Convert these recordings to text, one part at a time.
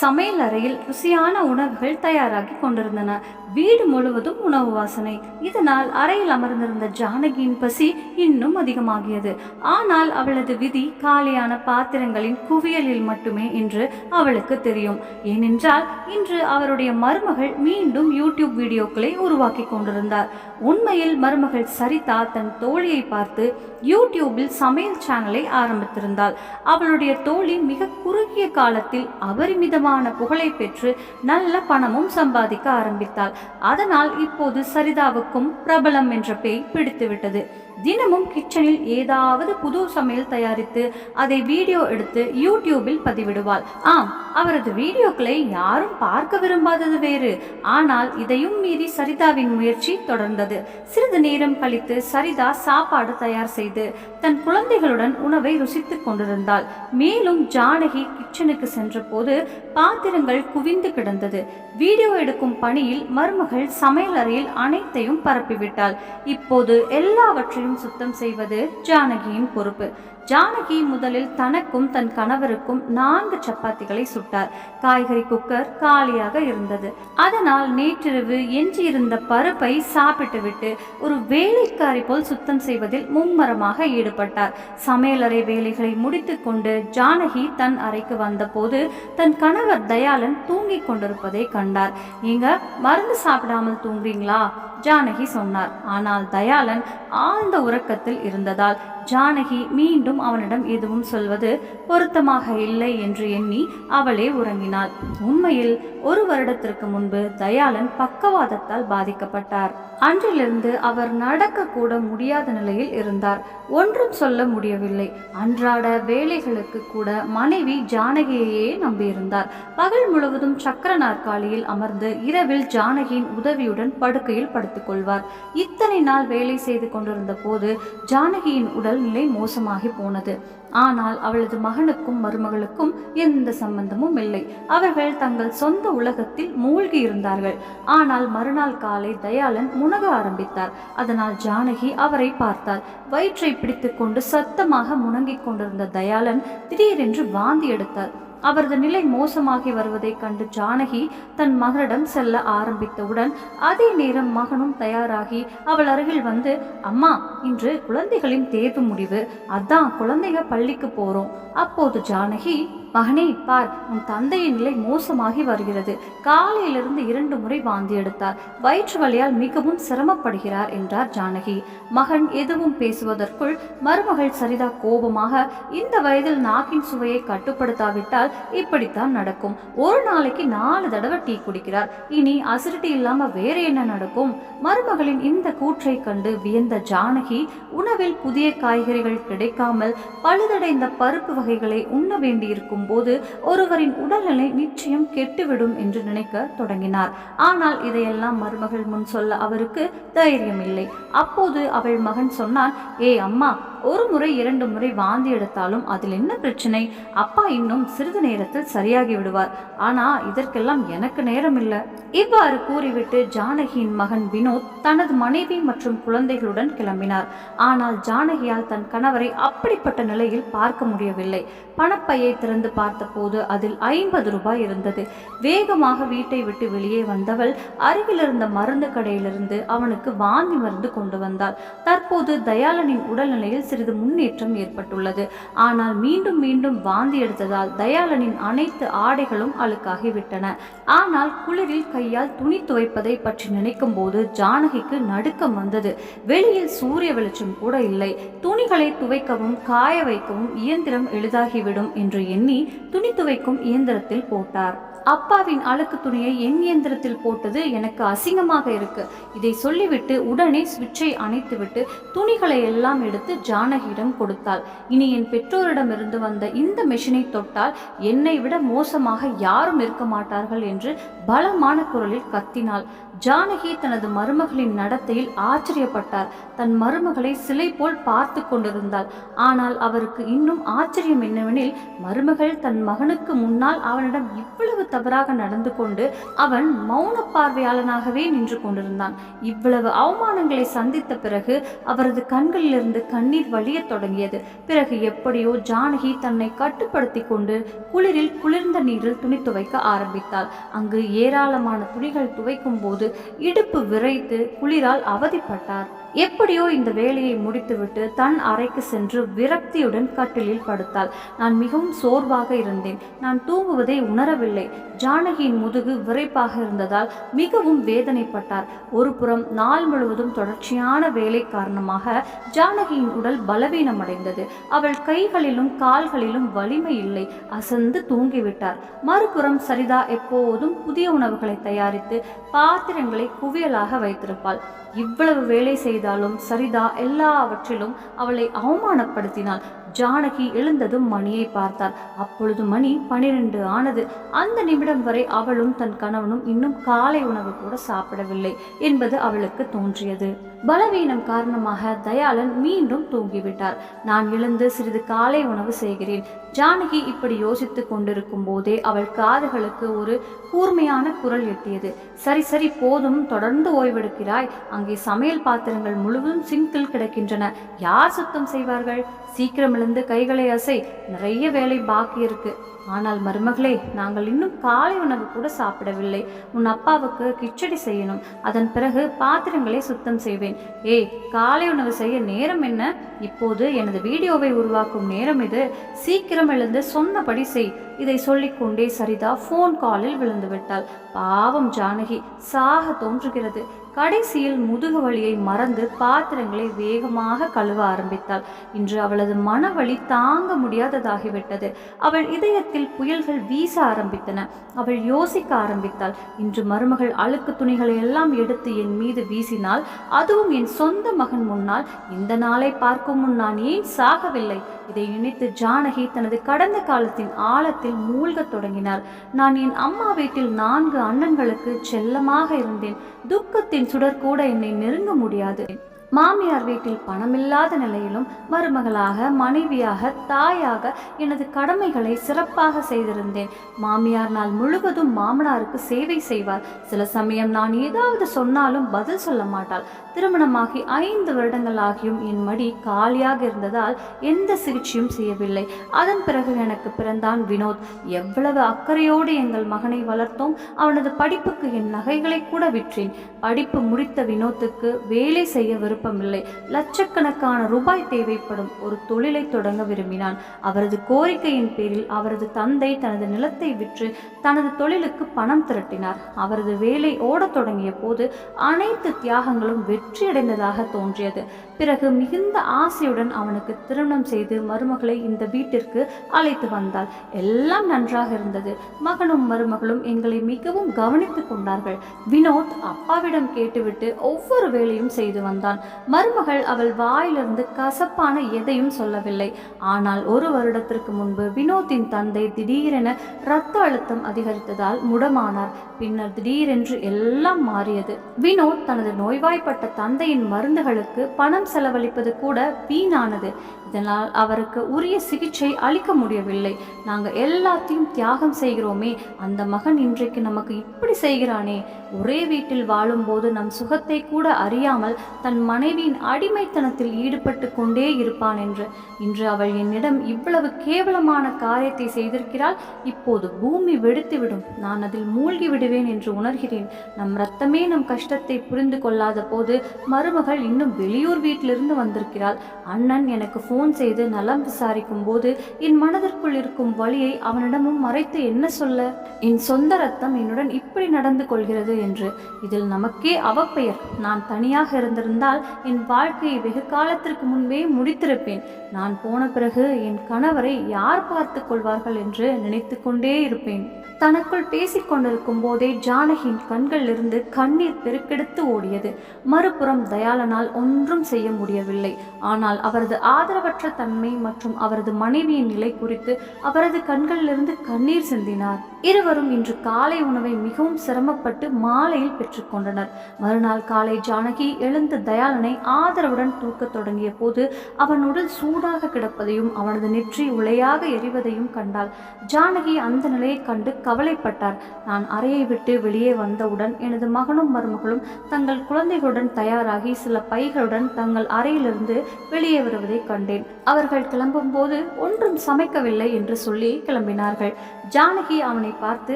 சமையல் அறையில் ருசியான உணவுகள் தயாராகி கொண்டிருந்தன. வீடு முழுவதும் உணவு வாசனை. இதனால் அறையில் அமர்ந்திருந்த ஜானகியின் பசி இன்னும் அதிகமாகியது. ஆனால் அவளது விதி காலியான பாத்திரங்களின் குவியலில் மட்டுமே என்று அவளுக்கு தெரியும். ஏனென்றால் இன்று அவருடைய மருமகள் மீண்டும் யூடியூப் வீடியோக்களை உருவாக்கி கொண்டிருந்தார். உண்மையில் மருமகள் சரிதா தன் தோழியை பார்த்து யூடியூபில் சமையல் சேனலை ஆரம்பித்திருந்தாள். அவளுடைய தோழி மிக குறுகிய காலத்தில் அபரிமிதமான புகழை பெற்று நல்ல பணமும் சம்பாதிக்க ஆரம்பித்தாள். அதனால் இப்போது சரிதாவுக்கும் பிரபலம் என்ற பேய் பிடித்துவிட்டது. தினமும் கிச்சனில் ஏதாவது புது சமையல் தயாரித்து அதை வீடியோ எடுத்து யூடியூபில் பதிவிடுவாள். ஆம் அவரது வீடியோக்களை யாரும் பார்க்க விரும்பாதது வேறு. ஆனால் இதையும் மீறி சரிதாவின் முயற்சி தொடர்ந்தது. சிறிது நேரம் கழித்து சரிதா சாப்பாடு தயார் செய்து தன் குழந்தைகளுடன் உணவை ருசித்துக் கொண்டிருந்தாள். மேலும் ஜானகி கிச்சனுக்கு சென்றபோது பாத்திரங்கள் குவிந்து கிடந்தது. வீடியோ எடுக்கும் பணியில் மருமகள் சமையல் அறையில் அனைத்தையும் பரப்பிவிட்டாள். இப்போது எல்லாவற்றையும் சுத்தம் செய்வது ஜானகியின் பொறுப்பு. ஜானகி முதலில் தனக்கும் தன் கணவருக்கும் நான்கு சப்பாத்திகளை சுட்டார். காய்கறி குக்கர் காலியாக இருந்தது. அதனால் நேற்றிரவு எஞ்சியிருந்த பருப்பை சாப்பிட்டுவிட்டு ஒரு வேலைக்காரி போல் சுத்தம் செய்வதில் மும்மரமாக ஈடுபட்டார். சமையலறை வேலைகளை முடித்துக்கொண்டு ஜானகி தன் அறைக்கு வந்தபோது தன் கணவர் தயாளன் தூங்கிக் கொண்டிருப்பதை கண்டார். நீங்க மருந்து சாப்பிடாமல் தூங்குறீங்களா? ஜானகி சொன்னார். ஆனால் தயாளன் ஆழ்ந்த உறக்கத்தில் இருந்ததால் ஜானகி மீண்டும் அவனிடம் எதுவும் சொல்வது பொருத்தமாக இல்லை என்று எண்ணி அவளே உறங்கினாள். உண்மையில் ஒரு வருடத்திற்கு முன்பு தயாளன் பக்கவாதத்தால் பாதிக்கப்பட்டார். அன்றிலிருந்து அவர் நடக்க கூட முடியாத நிலையில் இருந்தார். ஒன்றும் சொல்ல முடியவில்லை. அன்றாட வேலைகளுக்கு கூட மனைவி ஜானகியையே நம்பியிருந்தார். பகல் முழுவதும் சக்கர நாற்காலியில் அமர்ந்து இரவில் ஜானகியின் உதவியுடன் படுக்கையில் படுத்துக்கொள்வார் இத்தனை நாள் வேலை செய்து கொண்டிருந்த போது ஜானகியின் உடல்நிலை மோசமாகி போனது. ஆனால் அவளது மகனுக்கும் மருமகளுக்கும் எந்த சம்பந்தமும் இல்லை. அவர்கள் தங்கள் சொந்த உலகத்தில் மூழ்கி இருந்தார்கள். ஆனால் மறுநாள் காலை தயாளன் முனக ஆரம்பித்தார். அதனால் ஜானகி அவரை பார்த்தார் வயிற்றை பிடித்துக்கொண்டு சத்தமாக முணங்கிக் கொண்டிருந்த தயாளன் திடீரென்று வாந்தி எடுத்தார். அவரது நிலை மோசமாகி வருவதைக் கண்டு ஜானகி தன் மகனிடம் செல்ல ஆரம்பித்தவுடன் அதே நேரம் மகனும் தயாராகி அவள் அருகில் வந்து அம்மா இன்று குழந்தைகளின் தேர்வு முடிவு. அதான் குழந்தைங்க பள்ளிக்கு போறோம். அப்போது ஜானகி மகனே பார் உன் தந்தையின் நிலை மோசமாகி வருகிறது. காலையிலிருந்து இரண்டு முறை வாந்தி எடுத்தார். வயிற்று வலியால் மிகவும் சிரமப்படுகிறார் என்றார் ஜானகி. மகன் எதுவும் பேசுவதற்குள் மருமகள் சரிதா கோபமாக இந்த வயதில் நாக்கின் சுவையை கட்டுப்படுத்தாவிட்டால் இப்படித்தான் நடக்கும். ஒரு நாளைக்கு நாலு தடவை டீ குடிக்கிறார். இனி அசிடிட்டி இல்லாம வேற என்ன நடக்கும்? மருமகளின் இந்த கூற்றை கண்டு வியந்த ஜானகி உணவில் புதிய காய்கறிகள் கிடைக்காமல் பழுதடைந்த பருப்பு வகைகளை உண்ண வேண்டியிருக்கும் போது ஒருவரின் உடல்நிலை நிச்சயம் கெட்டுவிடும் என்று நினைக்க தொடங்கினார். ஆனால் இதையெல்லாம் மருமகள் முன் சொல்ல அவருக்கு தைரியம் இல்லை அப்போது அவள் மகன் சொன்னான் ஏ அம்மா ஒரு முறை இரண்டு முறை வாந்தி எடுத்தாலும் அதில் என்ன பிரச்சனை? அப்பா இன்னும் சிறிது நேரத்தில் சரியாகி விடுவார். ஆனா இதற்கெல்லாம் எனக்கு நேரம் இல்லை இவ்வாறு கூறிவிட்டு ஜானகியின் மகன் வினோத் தனது மனைவி மற்றும் குழந்தைகளுடன் கிளம்பினார். ஆனால் ஜானகியால் தன் கணவரை அப்படிப்பட்ட நிலையில் பார்க்க முடியவில்லை. பணப்பையை திறந்து பார்த்தபோது அதில் ஐம்பது ரூபாய் இருந்தது. வேகமாக வீட்டை விட்டு வெளியே வந்தவள் அருகில் இருந்த மருந்து கடையிலிருந்து அவனுக்கு வாந்தி மருந்து கொண்டு வந்தாள். தற்போது தயாளனின் உடல்நிலையில் சிறிது முன்னேற்றம் ஏற்பட்டுள்ளது. ஆனால் மீண்டும் மீண்டும் வாந்தி எடுத்ததால் தயாளனின் அனைத்து ஆடைகளும் அழுக்காகிவிட்டன. ஆனால் குளிரில் கையால் துணி துவைப்பதை பற்றி நினைக்கும் போது ஜானகிக்கு நடுக்கம் வந்தது. வெளியில் சூரிய வெளிச்சம் கூட இல்லை. துணிகளை துவைக்கவும் காய வைக்கவும் இயந்திரம் எளிதாகிவிடும் என்று எண்ணி துணி துவைக்கும் இயந்திரத்தில் போட்டார். அப்பாவின் அழுக்கு துணியை என் இயந்திரத்தில் போட்டது எனக்கு அசிங்கமாக இருக்கு. இதை சொல்லிவிட்டு உடனே சுவிட்சை அணைத்துவிட்டு துணிகளை எல்லாம் எடுத்து ஜானகியிடம் கொடுத்தாள். இனி என் பெற்றோரிடமிருந்து வந்த இந்த மெஷினை தொட்டால் என்னை விட மோசமாக யாரும் இருக்க மாட்டார்கள் என்று பலமான குரலில் கத்தினாள். ஜானகி தனது மருமகளின் நடத்தையில் ஆச்சரியப்பட்டார் தன் மருமகளை சிலை போல் பார்த்து கொண்டிருந்தாள். ஆனால் அவருக்கு இன்னும் ஆச்சரியம் என்னவெனில் மருமகள் தன் மகனுக்கு முன்னால் அவனிடம் இவ்வளவு தவறாக நடந்து கொண்டு அவன் மௌன பார்வையாளனாகவே நின்று கொண்டிருந்தான். இவ்வளவு அவமானங்களை சந்தித்த பிறகு அவரது கண்களிலிருந்து கண்ணீர் வழியத் தொடங்கியது. பிறகு எப்படியோ ஜானகி தன்னை கட்டுப்படுத்தி கொண்டு குளிரில் குளிர்ந்த நீரில் துணி துவைக்க ஆரம்பித்தாள். அங்கு ஏராளமான துணிகள் துவைக்கும் போது இடுப்பு விரைத்து குளிரால் அவதிப்பட்டார். எப்படியோ இந்த வேலையை முடித்துவிட்டு தன் அறைக்கு சென்று விரக்தியுடன் கட்டிலில் படுத்தாள். நான் மிகவும் சோர்வாக இருந்தேன். நான் தூங்குவதை உணரவில்லை. ஜானகியின் முதுகு விரைப்பாக இருந்ததால் மிகவும் வேதனைப்பட்டார். ஒரு புறம் நாள் முழுவதும் தொடர்ச்சியான வேலை காரணமாக ஜானகியின் உடல் பலவீனமடைந்தது. அவள் கைகளிலும் கால்களிலும் வலிமை இல்லை. அசந்து தூங்கிவிட்டார். மறுபுறம் சரிதா எப்போதும் புதிய உணவுகளை தயாரித்து பாத்திரங்களை குவியலாக வைத்திருப்பாள். இவ்வளவு வேலை செய்தாலும் சரிதா எல்லாவற்றிலும் அவளை அவமானப்படுத்தினாள். ஜானகி எழுந்ததும் மணியை பார்த்தார் அப்பொழுது மணி பனிரெண்டு ஆனது. அந்த நிமிடம் வரை அவளும் தன் கணவனும் இன்னும் காலை உணவு கூட சாப்பிடவில்லை என்பது அவளுக்கு தோன்றியது. பலவீனம் காரணமாக தயாளன் மீண்டும் தூங்கிவிட்டார். நான் எழுந்து சிறிது காலை உணவு செய்கிறேன். ஜானகி இப்படி யோசித்துக் கொண்டிருக்கும் போதே அவள் காதுகளுக்கு ஒரு கூர்மையான குரல் எட்டியது. சரி சரி போதும் தொடர்ந்து ஓய்வெடுக்கிறாய். அங்கே சமையல் பாத்திரங்கள் முழுவதும் சிங்கில் கிடக்கின்றன. யார் சுத்தம் செய்வார்கள்? சீக்கிரம் எழுந்து கைகளை அசை நிறைய வேலை பாக்கி இருக்கு. ஆனால் மருமகளே நாங்கள் இன்னும் காலை உணவு கூட சாப்பிடவில்லை. உன் அப்பாவுக்கு கிச்சடி செய்யணும். அதன் பிறகு பாத்திரங்களை சுத்தம் செய்வேன். ஏய் காலை உணவு செய்ய நேரம் என்ன? இப்போது எனது வீடியோவை உருவாக்கும் நேரம் இது. சீக்கிரம் எழுந்து சொன்னபடி செய். இதை சொல்லிக்கொண்டே சரிதா ஃபோன் காலில் விழுந்துவிட்டாள். பாவம் ஜானகி சாக தோன்றுகிறது. கடைசியில் முதுகு வலியை மறந்து பாத்திரங்களை வேகமாக கழுவ ஆரம்பித்தாள். இன்று அவளது மனவழி தாங்க முடியாததாகிவிட்டது. அவள் இதயத்தில் புயல்கள் வீச ஆரம்பித்தன. அவள் யோசிக்க ஆரம்பித்தாள். இன்று மருமகள் அழுக்கு துணிகளை எல்லாம் எடுத்து என் மீது வீசினால் அதுவும் என் சொந்த மகன் முன்னால். இந்த நாளை பார்க்கும் முன் நான் ஏன் சாகவில்லை? இதை நினைத்து ஜானகி தனது கடந்த காலத்தின் ஆழத்தில் மூழ்கத் தொடங்கினார். நான் என் அம்மா வீட்டில் நான்கு அண்ணன்களுக்கு செல்லமாக இருந்தேன். துக்கத்தின் சுடர் கூட என்னை நெருங்க முடியாது. மாமியார் வீட்டில் பணமில்லாத நிலையிலும் மருமகளாக மனைவியாக தாயாக எனது கடமைகளை சிறப்பாக செய்திருந்தேன். மாமியார் நாள் முழுவதும் மாமனாருக்கு சேவை செய்வார். சில சமயம் நான் ஏதாவது சொன்னாலும் பதில் சொல்ல மாட்டாள். திருமணமாகி ஐந்து வருடங்கள் ஆகியும் என் மடி காலியாக இருந்ததால் எந்த சிகிச்சையும் செய்யவில்லை. அதன் பிறகு எனக்கு பிறந்தான் வினோத். எவ்வளவு அக்கறையோடு எங்கள் மகனை வளர்த்தோம். அவனது படிப்புக்கு என் நகைகளை கூட விற்றேன். படிப்பு முடித்த வினோத்துக்கு வேலை செய்ய விருப்பமில்லை. லட்சக்கணக்கான ரூபாய் தேவைப்படும் ஒரு தொழிலை தொடங்க விரும்பினான். அவரது கோரிக்கையின் பேரில் அவரது தந்தை தனது நிலத்தை விற்று தனது தொழிலுக்கு பணம் திரட்டினார். அவரது வேலை ஓடத் தொடங்கிய போது அனைத்து தியாகங்களும் வெற்றியடைந்ததாக தோன்றியது. பிறகு மிகுந்த ஆசையுடன் அவனுக்கு திருமணம் செய்து மருமகளை இந்த வீட்டிற்கு அழைத்து வந்தாள். எல்லாம் நன்றாக இருந்தது. மகனும் மருமகளும் எங்களை மிகவும் கவனித்துக் கொண்டார்கள். வினோத் அப்பாவிடம் கேட்டுவிட்டு ஒவ்வொரு வேலையும் செய்து வந்தான். மருமகள் அவள் வாயிலிருந்து கசப்பான எதையும் சொல்லவில்லை. ஆனால் ஒரு வருடத்திற்கு முன்பு வினோத்தின் தந்தை திடீரென இரத்த அழுத்தம் அதிகரித்ததால் முடமானார். பின்னர் திடீரென்று எல்லாம் மாறியது. வினோத் தனது நோய்வாய்ப்பட்ட தந்தையின் மருந்துகளுக்கு பணம் செலவழிப்பது கூட வீணானது. இதனால் அவருக்கு உரிய சிகிச்சை அளிக்க முடியவில்லை. நாங்கள் எல்லாத்தையும் தியாகம் செய்கிறோமே அந்த மகன் இன்றைக்கு நமக்கு இப்படி செய்கிறானே. ஒரே வீட்டில் வாழும்போது நம் சுகத்தை கூட அறியாமல் தன் மனைவியின் அடிமைத்தனத்தில் ஈடுபட்டு கொண்டே இருப்பான் என்று. இன்று அவள் என்னிடம் இவ்வளவு கேவலமான காரியத்தை செய்திருக்கிறாள். இப்போது பூமி வெடித்துவிடும். நான் அதில் மூழ்கி விடுவேன் என்று உணர்கிறேன். நம் ரத்தமே நம் கஷ்டத்தை புரிந்து கொள்ளாத போது மருமகள் இன்னும் வெளியூர் வீட்டிலிருந்து வந்திருக்கிறாள். அண்ணன் எனக்கு ஃபோன் செய்து நலம் விசாரிக்கும் போது என் மனதிற்குள் இருக்கும் வழியை அவனிடமும் மறைத்து என்ன சொல்ல? என் சொந்த ரத்தம் என்னுடன் இப்படி நடந்து கொள்கிறது. என்று. இதில் நமக்கே அவப்பெயர். நான் தனியாக இருந்திருந்தால் என் வாழ்க்கையை வெகு காலத்திற்கு முன்பே முடித்திருப்பேன். நான் போன பிறகு என் கணவரை யார் பார்த்து கொள்வார்கள் என்று நினைத்து கொண்டே இருப்பேன். தனக்குள் பேசிக் கொண்டிருக்கும் போதே ஜானகியின் கண்களிலிருந்து கண்ணீர் பெருக்கெடுத்து ஓடியது. மறுபுறம் தயாளனால் ஒன்றும் செய்ய செய்ய முடியவில்லை. ஆனால் அவரது ஆதரவற்ற தன்மை மற்றும் அவரது மனைவியின் நிலை குறித்து அவரது கண்களிலிருந்து கண்ணீர் சிந்தினார். இருவரும் இன்று காலை உணவை மிகவும் சிரமப்பட்டு மாலையில் பெற்றுக்கொண்டனர் மறுநாள் காலை ஜானகி எழுந்த தயாளனை ஆதரவுடன் தூக்கத் தொடங்கிய போது அவன் உடல் சூடாக கிடப்பதையும் அவனது நெற்றி உலையாக எரிவதையும் கண்டாள். ஜானகி அந்த நிலையை கண்டு கவலைப்பட்டார். நான் அறையை விட்டு வெளியே வந்தவுடன் எனது மகனும் மருமகளும் தங்கள் குழந்தைகளுடன் தயாராகி சில பைகளுடன் தங்கள் அறையிலிருந்து வெளியே வருவதை கண்டேன். அவர்கள் கிளம்பும்போது ஒன்றும் சமைக்கவில்லை என்று சொல்லி கிளம்பினார்கள். ஜானகி அவனை பார்த்து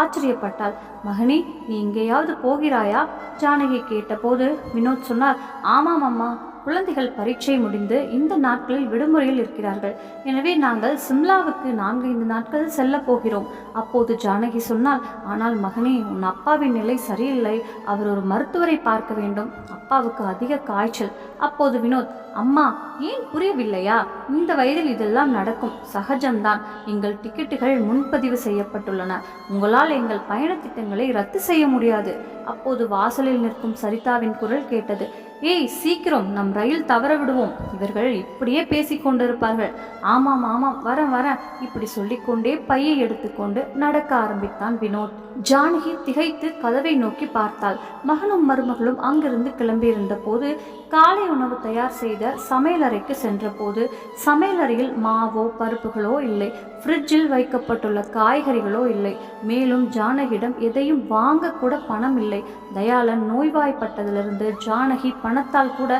ஆச்சரியப்பட்டாள். மகனே நீ எங்கேயாவது போகிறாயா? ஜானகி கேட்டபோது வினோத் சொன்னார் ஆமாம் அம்மா குழந்தைகள் பரீட்சை முடிந்து இந்த நாட்களில் விடுமுறையில் இருக்கிறார்கள். எனவே நாங்கள் சிம்லாவுக்கு நான்கு ஐந்து நாட்கள் செல்ல போகிறோம். அப்போது ஜானகி சொன்னால் ஆனால் மகனே உன் அப்பாவின் நிலை சரியில்லை. அவர் ஒரு மருத்துவரை பார்க்க வேண்டும். அப்பாவுக்கு அதிக காய்ச்சல். அப்போது வினோத் அம்மா ஏன் புரியவில்லையா? இந்த வயதில் இதெல்லாம் நடக்கும். சகஜம்தான். எங்கள் டிக்கெட்டுகள் முன்பதிவு செய்யப்பட்டுள்ளன. உங்களால் எங்கள் பயண திட்டங்களை ரத்து செய்ய முடியாது. அப்போது வாசலில் நிற்கும் சரிதாவின் குரல் கேட்டது. ஏய் சீக்கிரம் நம் ரயில் தவற விடுவோம். இவர்கள் இப்படியே பேசிக்கொண்டிருப்பார்கள் ஆமாம் ஆமாம் வரேன் வரேன். இப்படி சொல்லிக்கொண்டே பையை எடுத்துக்கொண்டு நடக்க ஆரம்பித்தான் வினோத். ஜானகி திகைத்து கதவை நோக்கி பார்த்தாள். மகனும் மருமகளும் அங்கிருந்து கிளம்பியிருந்த போது காலை உணவு தயார் செய்த சமையலறைக்கு சென்றபோது சமையலறையில் மாவோ பருப்புகளோ இல்லை. ஃப்ரிட்ஜில் வைக்கப்பட்டுள்ள காய்கறிகளோ இல்லை. மேலும் ஜானகியிடம் எதையும் வாங்க கூட பணம் இல்லை. தயாளன் நோய்வாய்ப்பட்டதிலிருந்து ஜானகி பணத்தால் கூட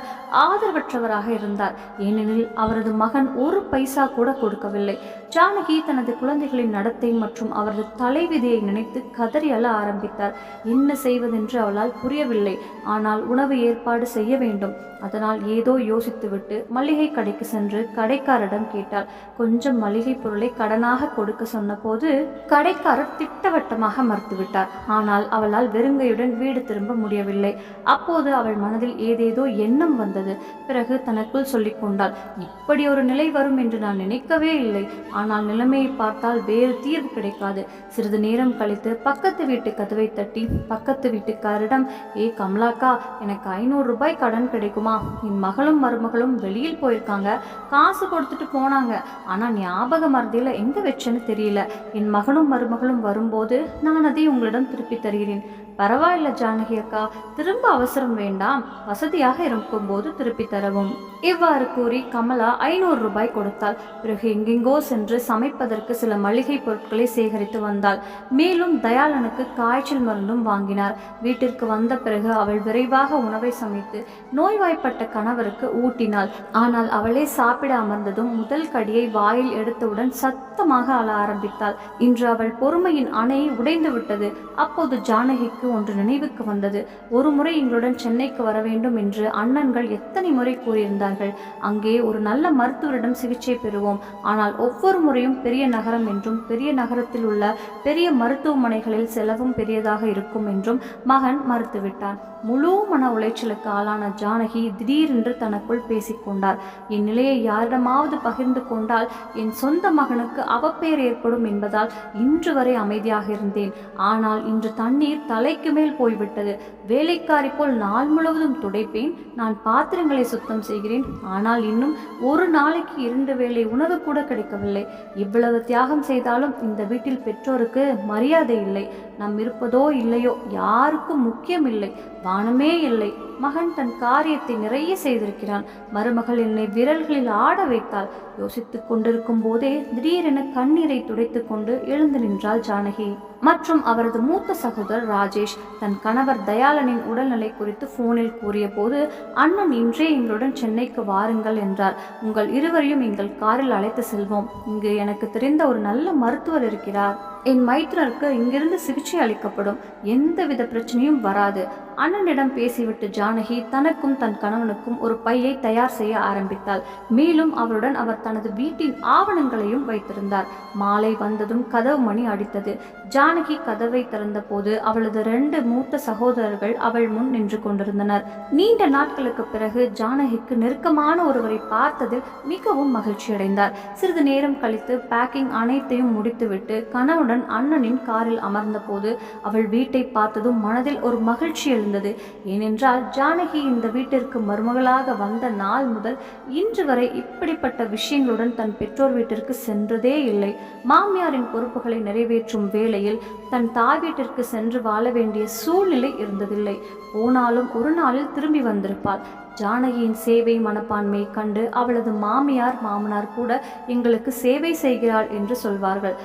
ஆதரவற்றவராக இருந்தார். ஏனெனில் அவரது மகன் ஒரு பைசா கூட கொடுக்கவில்லை. ஜானகி தனது குழந்தைகளின் நடத்தை மற்றும் அவரது தலைவிதியை நினைத்து கதறி அழ ஆரம்பித்தார். என்ன செய்வதென்று அவளால் புரியவில்லை. ஆனால் உணவு ஏற்பாடு செய்ய வேண்டும். அதனால் ஏதோ யோசித்துவிட்டு மளிகை கடைக்கு சென்று கடைக்காரரிடம் கேட்டாள். கொஞ்சம் மளிகை பொருளை கடனாக கொடுக்க சொன்னபோது கடைக்காரர் திட்டவட்டமாக மறுத்துவிட்டார். ஆனால் அவளால் வெறுங்கையுடன் வீடு திரும்ப முடியவில்லை. அப்போது அவள் மனதில் ஏதேதோ எண்ணம் வந்தது. பிறகு தனக்குள் சொல்லிக் கொண்டாள் இப்படி ஒரு நிலை வரும் என்று நான் நினைக்கவே இல்லை. ஆனால் நிலைமையை பார்த்தால் வேறு தீர்வு கிடைக்காது. சிறிது நேரம் கழித்து பக்கத்து வீட்டு கதவை தட்டி பக்கத்து வீட்டுக்காரிடம் ஏ கமலாக்கா எனக்கு ஐநூறு ரூபாய் கடன் கிடைக்குமா? என் மகளும் மருமகளும் வெளியில் போயிருக்காங்க. காசு கொடுத்துட்டு போனாங்க. ஆனா ஞாபக மறதியில எங்க வச்சேன்னு தெரியல. என் மகனும் மருமகளும் வரும்போது நான் அதை உங்களிடம் திருப்பி தருகிறேன். பரவாயில்ல ஜானகி அக்கா திரும்ப அவசரம் வேண்டாம். வசதியாக இருக்கும்போது திருப்பி தரவும். இவ்வாறு கூறி கமலா ஐநூறு ரூபாய் கொடுத்தாள். பிறகு எங்கெங்கோ சென்று சமைப்பதற்கு சில மளிகை பொருட்களை சேகரித்து வந்தாள். மேலும் தயாளனுக்கு காய்ச்சல் மருந்தும் வாங்கினார். வீட்டிற்கு வந்த பிறகு அவள் விரைவாக உணவை சமைத்து நோய்வாய்ப்பட்ட கணவருக்கு ஊட்டினாள். ஆனால் அவளே சாப்பிட அமர்ந்ததும் முதல் கடியை வாயில் எடுத்தவுடன் சத்தமாக அழ ஆரம்பித்தாள். இன்று அவள் பொறுமையின் அணை உடைந்து விட்டது அப்போது ஜானகிக்கு ஒன்று நினைவுக்கு வந்தது. ஒரு முறை எங்களுடன் சென்னைக்கு வர வேண்டும் என்று அண்ணன்கள் எத்தனை முறை கூறியிருந்தார்கள். அங்கே ஒரு நல்ல மருத்துவரிடம் சிகிச்சை பெறுவோம். ஆனால் ஒவ்வொரு முறையும் பெரிய நகரம் என்றும் பெரிய நகரத்தில் உள்ள பெரிய மருத்துவமனைகளில் செலவும் பெரியதாக இருக்கும் என்றும் மகன் மறுத்துவிட்டான். முழு மன உளைச்சலுக்கு ஆளான ஜானகி திடீரென்று தனக்குள் பேசிக்கொண்டார் என் நிலையை யாரிடமாவது பகிர்ந்து கொண்டால் என் சொந்த மகனுக்கு அவப்பெயர் ஏற்படும் என்பதால் இன்று வரை அமைதியாக இருந்தேன். ஆனால் இன்று தண்ணீர் தலை தலைக்கு மேல் போய்விட்டது. வேலைக்காரி போல் நாள் முழுவதும் துடைப்பேன். நான் பாத்திரங்களை சுத்தம் செய்கிறேன். ஆனால் இன்னும் ஒரு நாளைக்கு இரண்டு வேளை உணவு கூட கிடைக்கவில்லை. இவ்வளவு தியாகம் செய்தாலும் இந்த வீட்டில் பெற்றோருக்கு மரியாதை இல்லை. நாம் இருப்பதோ இல்லையோ யாருக்கும் முக்கியம் இல்லை. வானமே இல்லை. மகன் தன் காரியத்தை நிறைய செய்திருக்கிறான். மருமகள் என்னை விரல்களில் ஆட வைத்தாள். யோசித்துக் கொண்டிருக்கும் போதே திடீரென கண்ணீரை துடைத்துக் கொண்டு எழுந்து நின்றாள் ஜானகி. மற்றும் அவரது மூத்த சகோதரர் ராஜேஷ் தன் கணவர் தயாளனின் உடல்நிலை குறித்து போனில் கூறிய போது அண்ணன் இன்றே எங்களுடன் சென்னைக்கு வாருங்கள் என்றார். உங்கள் இருவரையும் எங்கள் காரில் அழைத்து செல்வோம். இங்கு எனக்கு தெரிந்த ஒரு நல்ல மருத்துவர் இருக்கிறார். என் மைத்துனருக்கு இங்கிருந்து சிகிச்சை அளிக்கப்படும். எந்தவித பிரச்சனையும் வராது. அண்ணனிடம் பேசிவிட்டு ஜானகி தனக்கும் தன் கணவனுக்கும் ஒரு பையை தயார் செய்ய ஆரம்பித்தாள். மேலும் அவருடன் அவர் தனது வீட்டின் ஆவணங்களையும் வைத்திருந்தார். மாலை வந்ததும் கதவு மணி அடித்தது. ஜானகி கதவை திறந்தபோது அவளது ரெண்டு மூத்த சகோதரர்கள் அவள் முன் நின்று கொண்டிருந்தனர். நீண்ட நாட்களுக்கு பிறகு ஜானகிக்கு நெருக்கமான ஒருவரை பார்த்ததில் மிகவும் மகிழ்ச்சியடைந்தார். சிறிது நேரம் கழித்து பேக்கிங் அனைத்தையும் முடித்துவிட்டு கணவனுடன் அண்ணனின் காரில் அமர்ந்தபோது அவள் வீட்டை பார்த்ததும் மனதில் ஒரு மகிழ்ச்சி இருந்தது. ஏனென்றால் ஜானகி இந்த வீட்டிற்கு மருமகளாக வந்த நாள் முதல் இன்று வரை இப்படிப்பட்ட விஷயங்களுடன் தன் பெற்றோர் வீட்டிற்கு சென்றதே இல்லை. மாமியாரின் பொறுப்புகளை நிறைவேற்றும் வேளையில் தன் தாய் வீட்டிற்கு சென்று வாழ வேண்டிய சூழ்நிலை இருந்ததில்லை. போனாலும் ஒரு நாளில் திரும்பி வந்திருப்பாள். ஜானகியின் சேவை மனப்பான்மை கண்டு அவளது மாமியார் மாமனார் கூட எங்களுக்கு சேவை செய்கிறாள் என்று சொல்வார்கள்.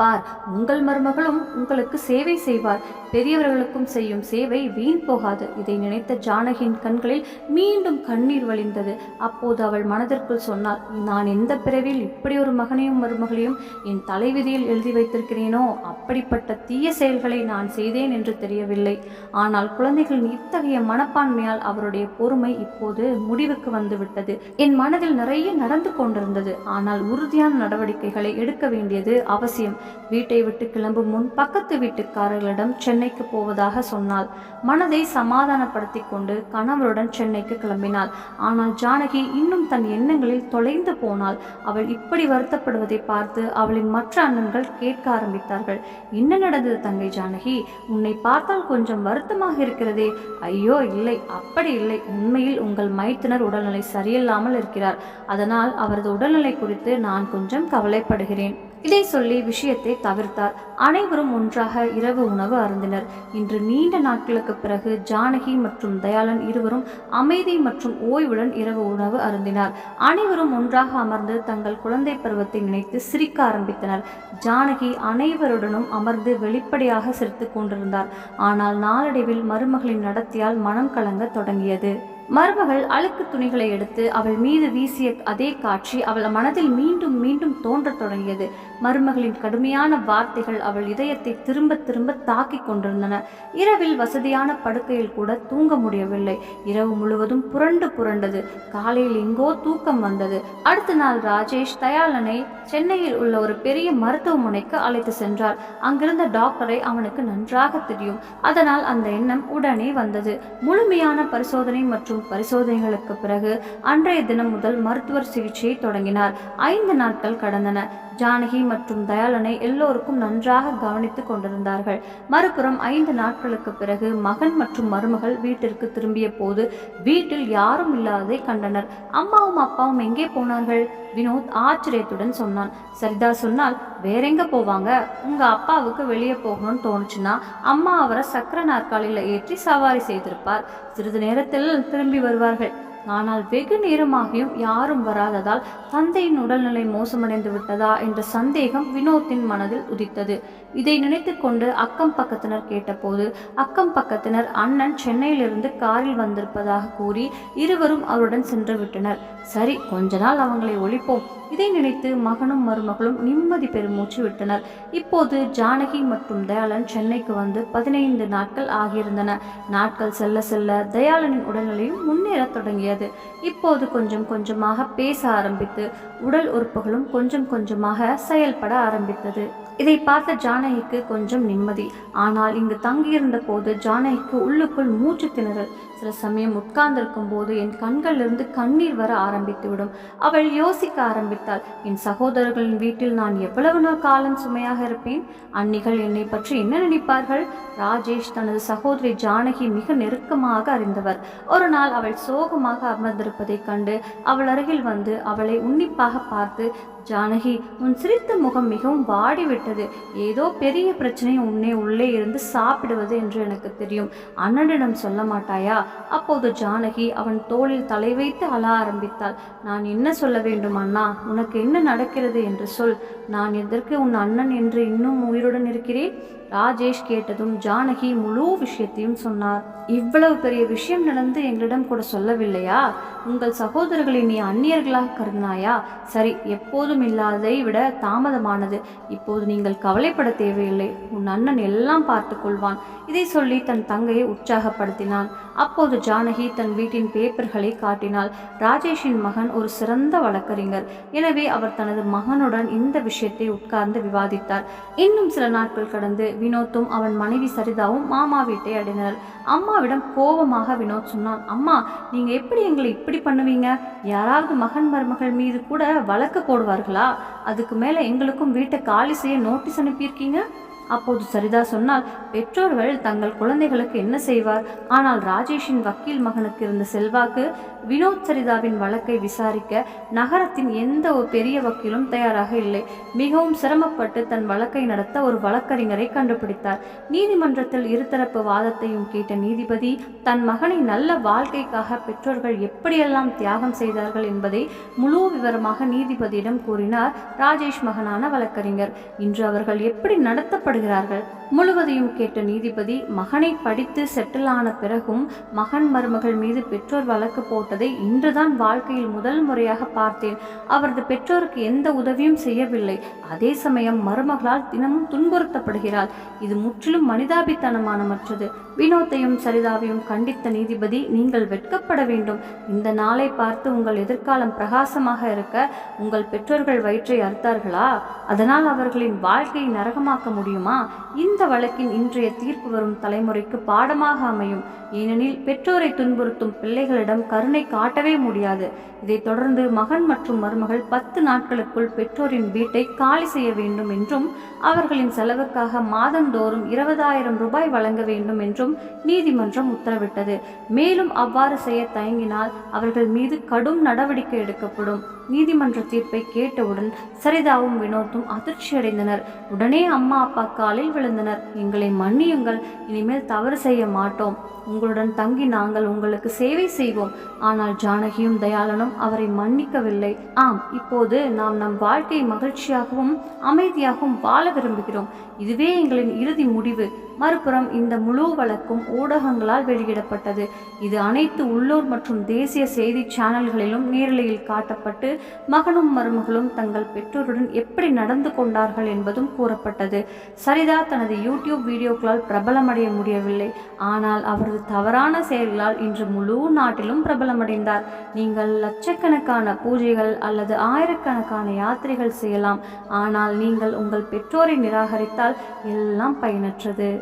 பார் உங்கள் மருமகளும் உங்களுக்கு சேவை செய்வார். பெரியவர்களுக்கும் செய்யும் சேவை வீண் போகாது. இதை நினைத்த ஜானகியின் கண்களில் மீண்டும் கண்ணீர் வழிந்தது. அப்போது அவள் மனதிற்குள் சொன்னாள் நான் எந்த பிறவில் இப்படி ஒரு மகனையும் மருமகளையும் என் தலைவிதியில் எழுதி வைத்திருக்கிறேனோ அப்படிப்பட்ட தீய செயல்களை நான் செய்தேன் என்று தெரியவில்லை. ஆனால் குழந்தைகளின் இத்தகைய மனப்பான்மையால் அவருடைய பொறுமை போது முடிவுக்கு வந்துவிட்டது. என் மனதில் நிறைய நடந்து கொண்டிருந்தது. ஆனால் உறுதியான நடவடிக்கைகளை எடுக்க வேண்டியது அவசியம். வீட்டை விட்டு கிளம்பும் முன் பக்கத்து வீட்டுக்காரர்களிடம் சென்னைக்கு போவதாக சொன்னாள். மனதை சமாதானப்படுத்தி கொண்டு கணவருடன் சென்னைக்கு கிளம்பினாள். ஆனால் ஜானகி இன்னும் தன் எண்ணங்களில் தொலைந்து போனாள். அவள் இப்படி வருத்தப்படுவதை பார்த்து அவளின் மற்ற அண்ணன்கள் கேட்க ஆரம்பித்தார்கள். என்ன நடந்தது தங்கை ஜானகி? உன்னை பார்த்தால் கொஞ்சம் வருத்தமாக இருக்கிறதே. ஐயோ இல்லை. அப்படி இல்லை. உண்மையில் உங்கள் மைத்துனர் உடல்நிலை சரியில்லாமல் இருக்கிறார். அதனால் அவரது உடல்நிலை குறித்து நான் கொஞ்சம் கவலைப்படுகிறேன். இதை சொல்லி விஷயத்தை தவிர்த்தார். அனைவரும் ஒன்றாக இரவு உணவு அருந்தினர். இன்று நீண்ட நாட்களுக்கு பிறகு ஜானகி மற்றும் தயாளன் இருவரும் அமைதி மற்றும் ஓய்வுடன் இரவு உணவு அருந்தினார். அனைவரும் ஒன்றாக அமர்ந்து தங்கள் குழந்தை பருவத்தை நினைத்து சிரிக்க ஆரம்பித்தனர். ஜானகி அனைவருடனும் அமர்ந்து வெளிப்படையாக சிரித்துக் கொண்டிருந்தார். ஆனால் நாளடைவில் மருமகளின் நடத்தியால் மனம் கலங்க தொடங்கியது. மருமகள் அழுக்கு துணிகளை எடுத்து அவள் மீது வீசிய அதே காட்சி அவள் மனதில் மீண்டும் மீண்டும் தோன்றத் தொடங்கியது. மருமகளின் கடுமையான வார்த்தைகள் அவள் இதயத்தை திரும்ப திரும்ப தாக்கிக் கொண்டிருந்தன. இரவில் வசதியான படுக்கையில் கூட தூங்க முடியவில்லை. இரவு முழுவதும் புரண்டு புரண்டது. காலையில் எங்கோ தூக்கம் வந்தது. அடுத்த நாள் ராஜேஷ் தயாளனை சென்னையில் உள்ள ஒரு பெரிய மருத்துவமனைக்கு அழைத்து சென்றார். அங்கிருந்த டாக்டரை அவனுக்கு நன்றாக தெரியும். அதனால் அந்த எண்ணம் உடனே வந்தது. முழுமையான பரிசோதனை மற்றும் பரிசோதனைகளுக்கு பிறகு அன்றைய தினம் முதல் மருத்துவர் சிகிச்சையை தொடங்கினார். ஐந்து நாட்கள் கடந்தன. ஜானகி மற்றும் தயாளனை எல்லோருக்கும் நன்றாக கவனித்துக் கொண்டிருந்தார்கள். மறுபுறம் ஐந்து நாட்களுக்கு பிறகு மகன் மற்றும் மருமகள் வீட்டிற்கு திரும்பிய போது வீட்டில் யாரும் இல்லாததை கண்டனர். அம்மாவும் அப்பாவும் எங்கே போனார்கள்? வினோத் ஆச்சரியத்துடன் சொன்னான். சரிதா சொன்னால் வேறெங்க போவாங்க? உங்க அப்பாவுக்கு வெளியே போகணும்னு தோணுச்சுன்னா அம்மா அவரை சக்கர நாற்காலியில் ஏற்றி சவாரி செய்திருப்பார். சிறிது நேரத்தில் திரும்பி வருவார்கள். ஆனால் வெகு நேரமாகியும் யாரும் வராததால் தந்தையின் உடல்நிலை மோசமடைந்து விட்டதா என்ற சந்தேகம் வினோத்தின் மனதில் உதித்தது. இதை நினைத்து கொண்டு அக்கம் பக்கத்தினர் கேட்டபோது அக்கம் பக்கத்தினர் அண்ணன் சென்னையிலிருந்து காரில் வந்திருப்பதாக கூறி இருவரும் அவருடன் சென்று விட்டனர். சரி கொஞ்ச நாள் அவங்களை ஒழிப்போம். இதை நினைத்து மகனும் மருமகளும் நிம்மதி பெருமூச்சு விட்டனர். இப்போது ஜானகி மற்றும் தயாளன் சென்னைக்கு வந்து பதினைந்து நாட்கள் ஆகியிருந்தன. நாட்கள் செல்ல செல்ல தயாளனின் உடல்நிலையும் முன்னேறத் தொடங்கியது. இப்போது கொஞ்சம் கொஞ்சமாக பேச ஆரம்பித்து உடல் உறுப்புகளும் கொஞ்சம் கொஞ்சமாக செயல்பட ஆரம்பித்தது. இதை பார்த்த ஜானகிக்கு கொஞ்சம் நிம்மதி. ஆனால் இங்கு தங்கியிருந்த போது ஜானகிக்கு உள்ளுக்குள் மூச்சு திணறல். சில சமயம் உட்கார்ந்திருக்கும் போது என் கண்களிலிருந்து கண்ணீர் வர ஆரம்பித்துவிடும். அவள் யோசிக்க ஆரம்பித்தாள் என் சகோதரர்களின் வீட்டில் நான் எவ்வளவு நாள் காலம் சுமையாக இருப்பேன்? அன்னிகள் என்னை பற்றி என்ன நினைப்பார்கள்? ராஜேஷ் தனது சகோதரி ஜானகி மிக நெருக்கமாக அறிந்தவர். ஒரு நாள் அவள் சோகமாக அமர்ந்திருப்பதைக் கண்டு அவள் அருகில் வந்து அவளை உன்னிப்பாக பார்த்து ஜானகி உன் சிரித்த முகம் மிகவும் வாடிவிட்டது. ஏதோ பெரிய பிரச்சனை உன்னை உள்ளே இருந்து சாப்பிடுவது என்று எனக்கு தெரியும். அண்ணனிடம் சொல்ல மாட்டாயா? அப்போது ஜானகி அவன் தோளில் தலை வைத்து அழ ஆரம்பித்தாள். நான் என்ன சொல்ல வேண்டும் அண்ணா? உனக்கு என்ன நடக்கிறது என்று சொல். நான் எதற்கு உன் அண்ணன் என்று இன்னும் உயிருடன் இருக்கிறேன்? ராஜேஷ் கேட்டதும் ஜானகி முழு விஷயத்தையும் சொன்னார். இவ்வளவு பெரிய விஷயம் நடந்து எங்களிடம் கூட சொல்லவில்லையா? உங்கள் சகோதரர்களை நீ அந்நியர்களாக கருதினாயா? சரி எப்போதும் இல்லாததை விட தாமதமானது. இப்போது நீங்கள் கவலைப்பட தேவையில்லை. உன் அண்ணன் எல்லாம் பார்த்து கொள்வான். இதை சொல்லி தன் தங்கையை உற்சாகப்படுத்தினான். அப்போது ஜானகி தன் வீட்டின் பேப்பர்களை காட்டினாள். ராஜேஷின் மகன் ஒரு சிறந்த வழக்கறிஞர். எனவே அவர் தனது மகனுடன் இந்த விஷயத்தை உட்கார்ந்து விவாதித்தார். இன்னும் சில நாட்கள் கடந்து வினோத்தும் அவன் மனைவி சரிதாவும் மாமா வீட்டை அடைந்தனர். அம்மாவிடம் கோபமாக வினோத் சொன்னான் அம்மா நீங்க எப்படி எங்களை இப்படி பண்ணுவீங்க? யாராவது மகன் மருமகள் மீது கூட வழக்கு போடுவார்களா? அதுக்கு மேல எங்களுக்கும் வீட்டை காலி செய்ய நோட்டீஸ் அனுப்பியிருக்கீங்க? அப்போது சரிதா சொன்னால் பெற்றோர்கள் தங்கள் குழந்தைகளுக்கு என்ன செய்வார்? ஆனால் ராஜேஷின் வக்கீல் மகனுக்கு இருந்த செல்வாக்கு வினோத் சரிதாவின் வழக்கை விசாரிக்க நகரத்தின் எந்த ஒரு பெரிய வக்கீலும் தயாராக இல்லை. மிகவும் சிரமப்பட்டு தன் வழக்கை நடத்த ஒரு வழக்கறிஞரை கண்டுபிடித்தார். நீதிமன்றத்தில் இருதரப்பு வாதத்தையும் கேட்ட நீதிபதி தன் மகனை நல்ல வாழ்க்கைக்காக பெற்றோர்கள் எப்படியெல்லாம் தியாகம் செய்தார்கள் என்பதை முழு விவரமாக நீதிபதியிடம் கூறினார் ராஜேஷ் மகனான வழக்கறிஞர். இன்று அவர்கள் எப்படி நடத்தப்படுகிறார்கள்? முழுவதையும் கேட்ட நீதிபதி மகனை படித்து செட்டில் ஆன பிறகும் மகன் மருமகள் மீது பெற்றோர் வழக்கு போட்டதை இன்றுதான் வாழ்க்கையில் முதல் முறையாக பார்த்தேன். அவரது பெற்றோருக்கு எந்த உதவியும் செய்யவில்லை. அதே சமயம் மருமகளால் தினமும் துன்புறுத்தப்படுகிறாள். இது முற்றிலும் மனிதாபித்தனமானமற்றது. வினோத்தையும் சரிதாவையும் கண்டித்த நீதிபதி நீங்கள் வெட்கப்பட வேண்டும். இந்த நாளை பார்த்து உங்கள் எதிர்காலம் பிரகாசமாக இருக்க உங்கள் பெற்றோர்கள் வயிற்றை அறுத்தார்களா? அதனால் அவர்களின் வாழ்க்கையை நரகமாக்க முடியுமா? இந்த வழக்கின் இன்றைய தீர்ப்பு வரும் தலைமுறைக்கு பாடமாக அமையும். ஏனெனில் பெற்றோரை துன்புறுத்தும் பிள்ளைகளிடம் கருணை காட்டவே முடியாது. இதைத் தொடர்ந்து மகன் மற்றும் மருமகள் பத்து நாட்களுக்குள் பெற்றோரின் வீட்டை காலி செய்ய வேண்டும் என்றும் அவர்களின் செலவுக்காக மாதந்தோறும் இருபதாயிரம் ரூபாய் வழங்க வேண்டும் என்றும் நீதிமன்றம் உத்தரவிட்டது. மேலும் அவ்வாறு செய்ய தயங்கினால் அவர்கள் மீது கடும் நடவடிக்கை எடுக்கப்படும். நீதிமன்ற தீர்ப்பை கேட்டவுடன் சரிதாவும் வினோத்தும் அதிர்ச்சியடைந்தனர். உடனே அம்மா அப்பா காலில் விழுந்தனர். எங்களை மன்னியுங்கள். இனிமேல் தவறு செய்ய மாட்டோம். உங்களுடன் தங்கி நாங்கள் உங்களுக்கு சேவை செய்வோம். ஆனால் ஜானகியும் தயாளனும் அவரை மன்னிக்கவில்லை. ஆம் இப்போது நாம் நம் வாழ்க்கை மகிழ்ச்சியாகவும் அமைதியாகவும் வாழ விரும்புகிறோம். இதுவே எங்களின் இறுதி முடிவு. மறுபுறம் இந்த முழு வழக்கும் ஊடகங்களால் வெளியிடப்பட்டது. இது அனைத்து உள்ளூர் மற்றும் தேசிய செய்தி சேனல்களிலும் நேரலையில் காட்டப்பட்டு மகனும் மருமகளும் தங்கள் பெற்றோருடன் எப்படி நடந்து கொண்டார்கள் என்பதும் கூறப்பட்டது. சரிதா தனது யூடியூப் வீடியோக்களால் பிரபலமடைய முடியவில்லை. ஆனால் அவரது தவறான செயல்களால் இன்று முழு நாட்டிலும் பிரபலமடைந்தார். நீங்கள் லட்சக்கணக்கான பூஜைகள் அல்லது ஆயிரக்கணக்கான யாத்திரைகள் செய்யலாம். ஆனால் நீங்கள் உங்கள் பெற்றோரை நிராகரித்தால் எல்லாம் பயனற்றது.